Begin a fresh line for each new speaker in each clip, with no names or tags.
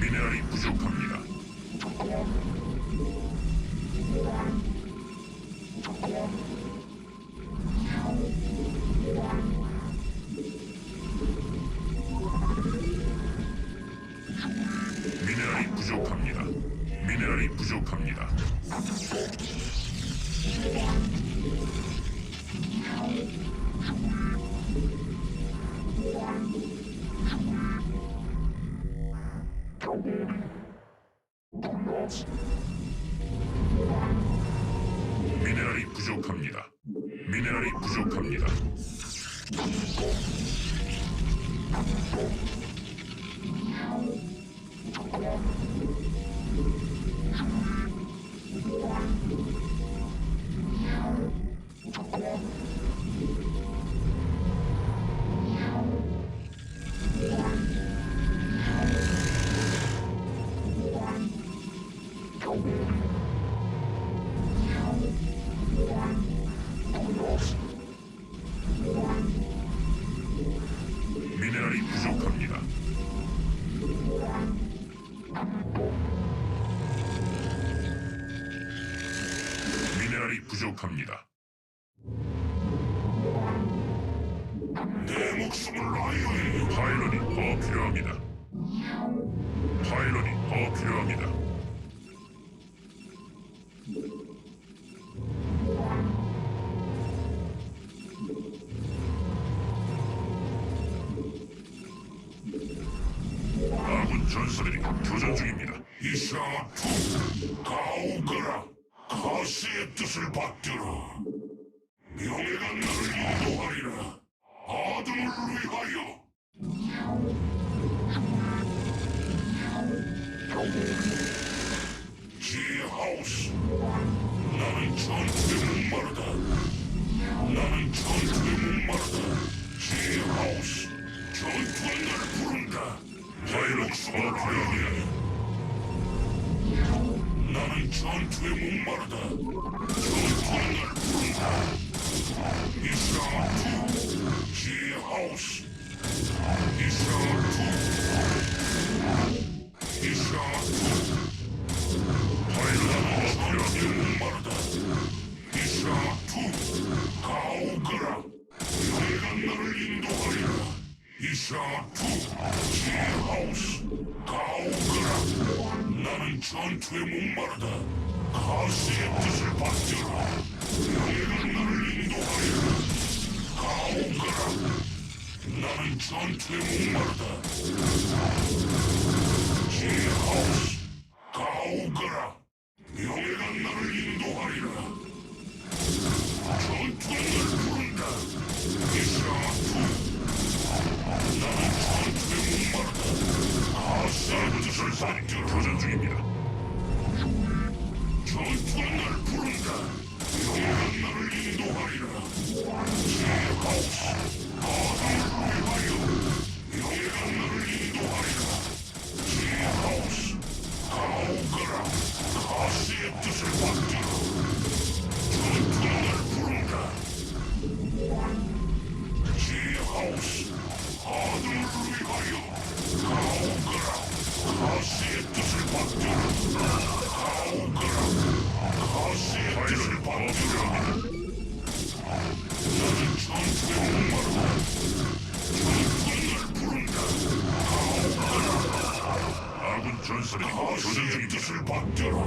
미네랄이 부족합니다. 부족합니다. 미네랄이 부족합니다. 부족합니다. 내 목숨을 라이오에 파일런이 더 필요합니다. 파일런이 더 필요합니다. 아군 전사들이 교전 중입니다. 이샤 투 가오거라 가시의 뜻을 받들어. 명예가 나를 인도하리라. 아들을 위하여. 지하우스 나는 전투에 목마르다. 나는 전투에 목마르다. 지하우스 전투가 날 부른다. 수가 필요 전투에 목마르다. 전투는 날 부른다. 미션 2, 지하우스. 미션 2, 미션 2. 파일럿 어필하기 목마르다. 미션 2, 가오그라. 내가 나를 인도하리라. 미션 2. 전투에 목마르다. 가시의 뜻을 받들어 내가 너를 인도하리라. 가오거라. 나는 전투에 목마르다. 지하우스 가오거라. 명예가 나를 인도하리라. 전투가 날 부른다. 이샤투 나는 전투에 목마르다. 가시의 뜻을 받들어 중인 뜻을 받들어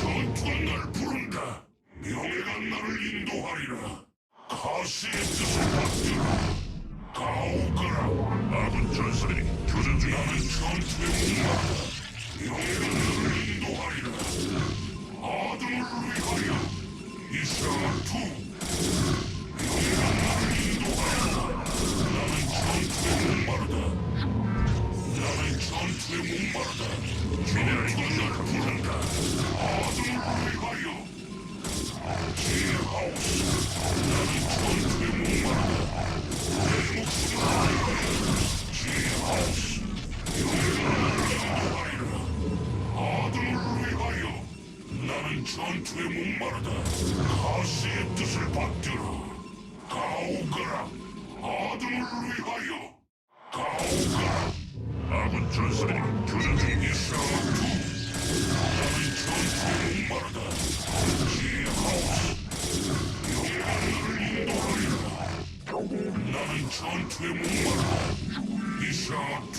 전투가 날 부른다. 명예가 나를 인도하리라. 가시의 뜻을 받들어 가오거라. 아군 전설이 교전 중인 나는 전투에 목마르다 명예가 나를 인도하리라. 아들을 위하여 이샤투 명예
뜻을 받들어 가오가라 아들을 위하여. 가오가라 아군
전사들이 교전 중인
싸움투 나의 전투에 이마르다. 나의 전투에 목마르다
이
싸움투